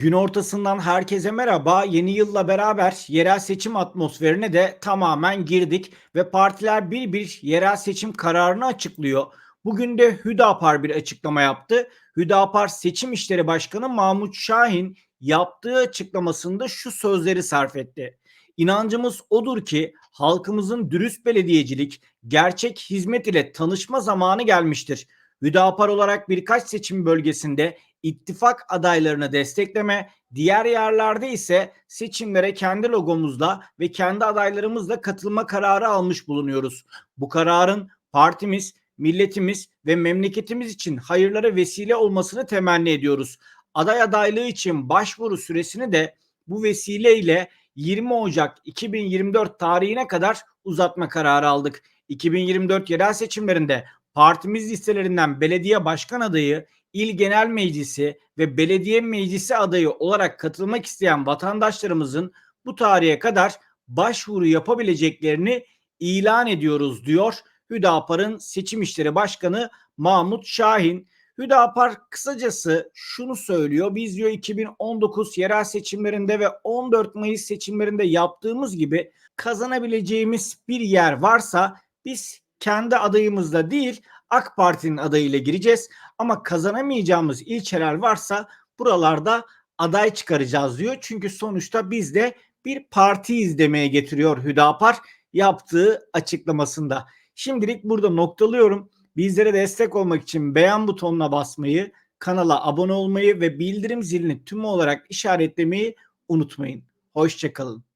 Gün ortasından herkese merhaba. Yeni yılla beraber yerel seçim atmosferine de tamamen girdik ve partiler bir bir yerel seçim kararını açıklıyor. Bugün de Hüdapar bir açıklama yaptı. Hüdapar Seçim İşleri Başkanı Mahmut Şahin yaptığı açıklamasında şu sözleri sarf etti. İnancımız odur ki halkımızın dürüst belediyecilik, gerçek hizmet ile tanışma zamanı gelmiştir. Hüdapar olarak birkaç seçim bölgesinde ittifak adaylarını destekleme, diğer yerlerde ise seçimlere kendi logomuzla ve kendi adaylarımızla katılma kararı almış bulunuyoruz. Bu kararın partimiz, milletimiz ve memleketimiz için hayırlara vesile olmasını temenni ediyoruz. Aday adaylığı için başvuru süresini de bu vesileyle 20 Ocak 2024 tarihine kadar uzatma kararı aldık. 2024 yerel seçimlerinde partimiz listelerinden belediye başkan adayı, il genel meclisi ve belediye meclisi adayı olarak katılmak isteyen vatandaşlarımızın bu tarihe kadar başvuru yapabileceklerini ilan ediyoruz diyor Hüdapar'ın seçim işleri başkanı Mahmut Şahin. Hüdapar kısacası şunu söylüyor. Biz diyor 2019 yerel seçimlerinde ve 14 Mayıs seçimlerinde yaptığımız gibi kazanabileceğimiz bir yer varsa biz kendi adayımızla değil AK Parti'nin adayıyla gireceğiz. Ama kazanamayacağımız ilçeler varsa buralarda aday çıkaracağız diyor. Çünkü sonuçta biz de bir partiyiz demeye getiriyor Hüdapar yaptığı açıklamasında. Şimdilik burada noktalıyorum. Bizlere destek olmak için beğen butonuna basmayı, kanala abone olmayı ve bildirim zilini tüm olarak işaretlemeyi unutmayın. Hoşçakalın.